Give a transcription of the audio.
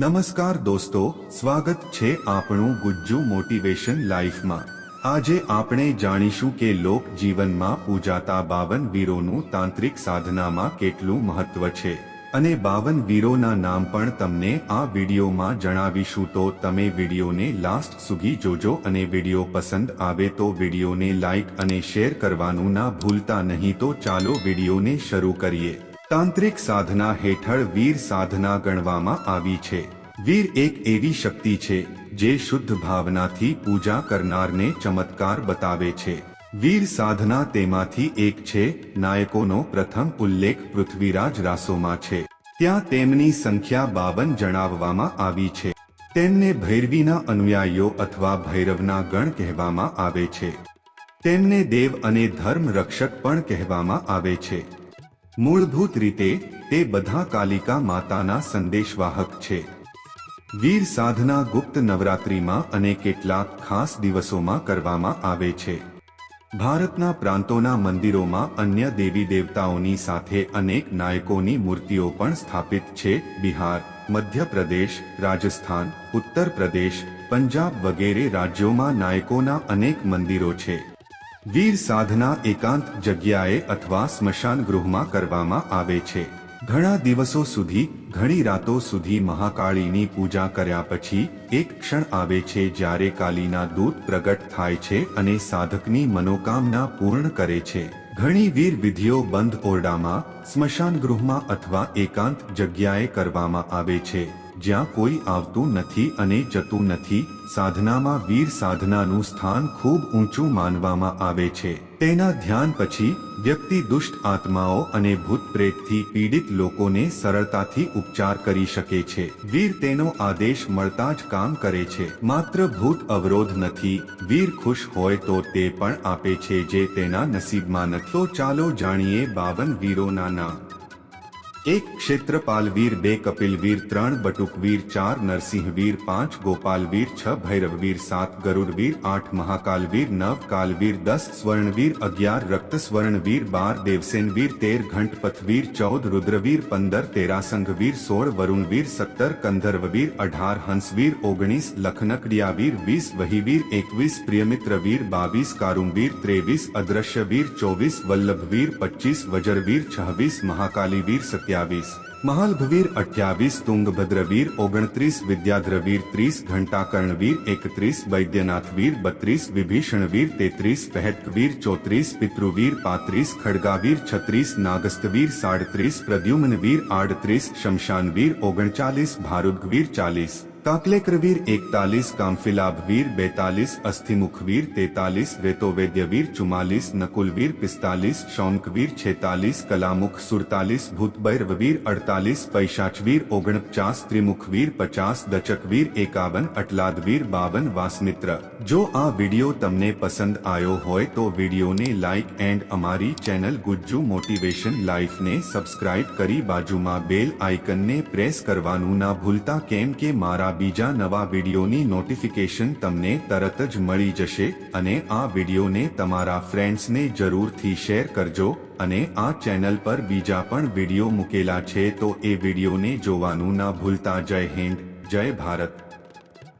નમસ્કાર દોસ્તો, સ્વાગત છે આપણું ગુજ્જુ મોટિવેશન લાઈફમાં. આજે આપણે જાણીશું કે લોક જીવનમાં પૂજાતા બાવન વીરોનું તાંત્રિક સાધનામાં કેટલું મહત્વ છે. અને બાવન વીરોના નામ પણ તમને આ વિડીયોમાં જણાવીશું. તો તમે વિડીયોને લાસ્ટ સુધી જોજો અને વીડિયો પસંદ આવે તો વિડીયોને લાઈક અને શેર કરવાનું ના ભૂલતા નહીં. તો ચાલો વિડીયોને શરૂ કરીએ. તાંત્રિક સાધના હેઠળ વીર સાધના ગણવામાં આવી છે. વીર એક એવી શક્તિ છે, જે શુદ્ધ ભાવનાથી પૂજા કરનારને ચમત્કાર બતાવે છે. વીર સાધના તેમાંથી એક છે, નાયકોનો પ્રથમ ઉલ્લેખ પૃથ્વીરાજ રાસોમાં છે. ત્યાં તેમની સંખ્યા બાવન જણાવવામાં આવી છે. તેમને ભૈરવીના અનુયાયીઓ અથવા ભૈરવના ગણ કહેવામાં આવે છે. તેમને દેવ અને ધર્મ રક્ષક પણ કહેવામાં આવે છે. મૂળભૂત રીતે, તે બધા કાલિકા માતાના સંદેશવાહક છે. વીર સાધના ગુપ્ત નવરાત્રિમાં અને કેટલાક ખાસ દિવસોમાં કરવામાં આવે છે. ભારતના પ્રાંતોના મંદિરોમાં અન્ય દેવી દેવતાઓની સાથે અનેક નાયકોની મૂર્તિઓ પણ સ્થાપિત છે. બિહાર, મધ્યપ્રદેશ, રાજસ્થાન ઉત્તર પ્રદેશ પંજાબ વગેરે રાજ્યોમાં નાયકોના અનેક મંદિરો છે. વીર સાધના એકાંત જગ્યાએ અથવા સ્મશાન ગૃહમાં કરવામાં આવે છે. ઘણા દિવસો સુધી, ઘણી રાતો સુધી મહાકાળીની પૂજા કર્યા પછી, એક ક્ષણ આવે છે જ્યારે કાલીના દૂત પ્રગટ થાય છે અને સાધકની મનોકામના પૂર્ણ કરે છે. ઘણી વીર વિધિઓ બંધ ઓરડામાં, સ્મશાન ગૃહમાં અથવા એકાંત જગ્યાએ કરવામાં આવે છે. જ્યાં કોઈ આવતું નથી અને જતું નથી, સાધનામાં વીર સાધનાનું સ્થાન ખૂબ ઊંચું માનવામાં આવે છે. તેના ધ્યાન પછી, વ્યક્તિ દુષ્ટ આત્માઓ અને ભૂત પ્રેતથી પીડિત લોકોને સરળતાથી ઉપચાર કરી શકે છે. વીર તેનો આદેશ મળતા જ કામ કરે છે. માત્ર ભૂત અવરોધ નથી, વીર ખુશ હોય તો તે પણ આપે છે જે તેના નસીબમાં નથી. ચાલો જાણીએ બાવન વીરોના નામ. એક ક્ષેત્રપાલવીર બે કપિલવીર ત્રણ બટુકવીર ચાર નરસિંહવીર પાંચ ગોપાલવીર છ ભૈરવવીર સાત ગરુડવીર આઠ મહાકાલવીર નવ કાલવીર દસ સ્વર્ણવીર અગિયાર રક્ત સ્વર્ણવીર બાર દેવસેનવીર તેર ઘંટપથવીર ચૌદ રુદ્રવીર પંદર તેરાસંઘવીર સોળ વરુણવીર સત્તર કંધર્વવીર અઢાર હંસવીર ઓગણીસ લખનકડિયાવીર વીસ વહીવીર એકવીસ પ્રિયમિત્રવીર બાવીસ કારુંવીર ત્રેવીસ અદ્રશ્યવીર ચોવીસ વલ્લભવીર પચીસ વજરવીર છવ્વીસ મહાકાલીવીર સત્યાવીસ મહાલભવીર અઠ્યાવીસ તુંગભદ્રવીર ઓગણત્રીસ વિદ્યાધ્રવીર ત્રીસ ઘંટાકર્ણવીર એકત્રીસ વૈદ્યનાથવીર બત્રીસ વિભીષણવીર તેત્રીસ પહેતવીર ચોત્રીસ પિતૃવીર પાંત્રીસ ખડગાવીર છત્રીસ નાગસ્તવીર સાડત્રીસ પ્રદ્યુમ્નવીર આડત્રીસ શમશાનવીર ઓગણચાલીસ ભારુદવીર ચાલીસ કાકલેકરવીર એકતાલીસ કામફિલાભવીર બેતાલીસ અસ્થિમુખવીર તેતાલીસ વેતોવેદ્યવીર ચુમ્માલીસ નકુલવીર પિસ્તાલીસ શૌનકવીર છેતાલીસ કલામુખ સુડતાલીસ ભૂતભૈરવવીર અડતાલીસ પૈશાચવીર ઓગણપચાસ ત્રિમુખવીર પચાસ દચકવીર એકાવન અટલાદવીર બાવન વાસમિત્ર જો આ વિડિયો તમને પસંદ આવ્યો હોય તો વિડિયોને લાઇક એન્ડ અમારી ચેનલ ગુજ્જુ મોટિવેશન લાઈફને સબસ્ક્રાઇબ કરી બાજુમાં બેલ આઇકનને પ્રેસ કરવાનું ના ભૂલતા કેમ કે મારા બીજા નવા વિડીયોની નોટિફિકેશન તમને તરત જ મળી જશે અને આ વિડીયોને તમારા ફ્રેન્ડ્સને જરૂરથી શેર કરજો અને આ ચેનલ પર બીજા પણ વીડિયો મૂકેલા છે તો એ વિડીયોને જોવાનું ના ભૂલતા. જય હિન્દ, જય ભારત.